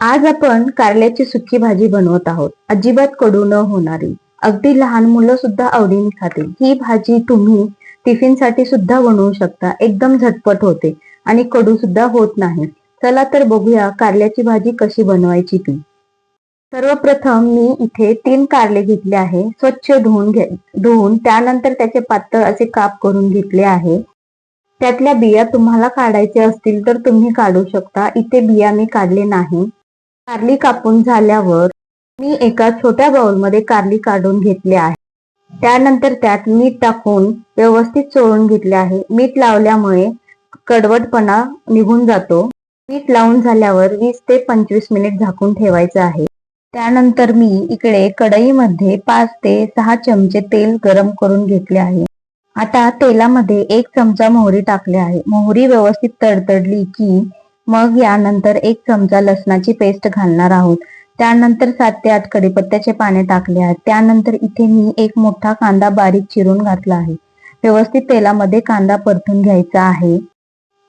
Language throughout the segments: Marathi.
आज आपण कारल्याची सुकी भाजी बनवत आहोत. अजिबात कडू न होणारी. अगदी लहान मुलं सुद्धा आवडीने खातील. ही भाजी तुम्ही टिफिनसाठी सुद्धा बनवू शकता. एकदम झटपट होते आणि कडू सुद्धा होत नाही चला तर बघूया कारल्याची भाजी कशी बनवायची ती. सर्वप्रथम मी इथे तीन कारले घेतले आहे. स्वच्छ धुवून घे धुवून त्यानंतर त्याचे पातळ असे काप करून घेतले आहे. त्यातल्या बिया तुम्हाला काढायचे असतील तर तुम्ही काढू शकता. इथे बिया मी काढले नाही. कारली कापून झाल्यावर मी एका छोट्या बाउलमध्ये कारली काढून घेतली आहे. त्यानंतर त्यात मीठ टाकून व्यवस्थित चोळून घेतले आहे. मीठ लावल्यामुळे कडवटपणा निघून जातो. मीठ लावून झाल्यावर वीस ते पंचवीस मिनिट झाकून ठेवायचं आहे. त्यानंतर मी इकडे कढईमध्ये पाच ते सहा चमचे तेल गरम करून घेतले आहे. आता तेलामध्ये एक चमचा मोहरी टाकले आहे. मोहरी व्यवस्थित तडतडली की मग यानंतर एक चमचा लसणाची पेस्ट घालणार आहोत. त्यानंतर सात ते आठ कडीपत्त्याचे पाने टाकले आहेत. त्यानंतर इथे मी एक मोठा कांदा बारीक चिरून घातला आहे. व्यवस्थित तेलामध्ये कांदा परतून घ्यायचा आहे.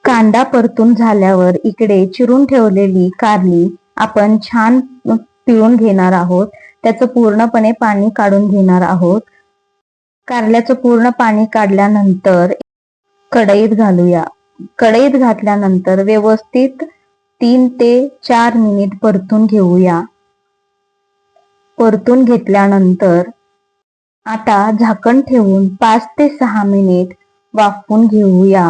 कांदा परतून झाल्यावर इकडे चिरून ठेवलेली कारली आपण छान पिळून घेणार आहोत. त्याचं पूर्णपणे पाणी काढून घेणार आहोत. कारल्याचं पूर्ण पाणी काढल्यानंतर कढईत घालूया. कढईत घातल्यानंतर व्यवस्थित तीन ते चार मिनिट परतून घेऊया. परतून घेतल्यानंतर आता झाकण ठेवून पाच ते सहा मिनिट वाफवून घेऊया.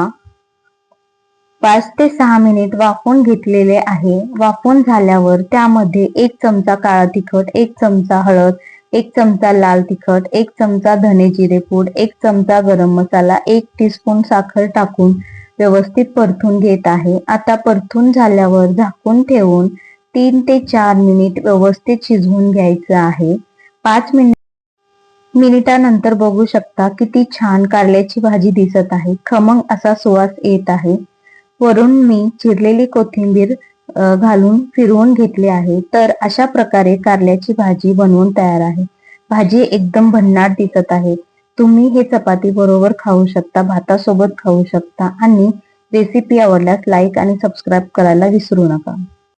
पाच ते सहा मिनिट वाफवून घेतलेले आहे. वाफवून झाल्यावर त्यामध्ये एक चमचा काळा तिखट एक चमचा हळद एक चमचा लाल तिखट एक चमचा धने जिरे पूड एक चमचा गरम मसाला एक टीस्पून साखर टाकून व्यवस्थित परतून घेत आहे. आता परतून झाल्यावर झाकून ठेवून तीन ते चार मिनिट व्यवस्थित शिजवून घ्यायचं आहे. पाच मिनिट मिनिटानंतर बघू शकता किती छान कारल्याची भाजी दिसत आहे. खमंग असा सुवास येत आहे. वरून मी चिरलेली कोथिंबीर घालून फिरवून घेतली आहे. तर अशा प्रकारे कारल्याची भाजी बनवून तयार आहे. भाजी एकदम भन्नाट दिसत आहे. तुम्ही हे चपाती बरोबर खाऊ शकता भातासोबत खाऊ शकता आणि रेसिपी आवडल्यास लाईक आणि सबस्क्राईब करायला विसरू नका.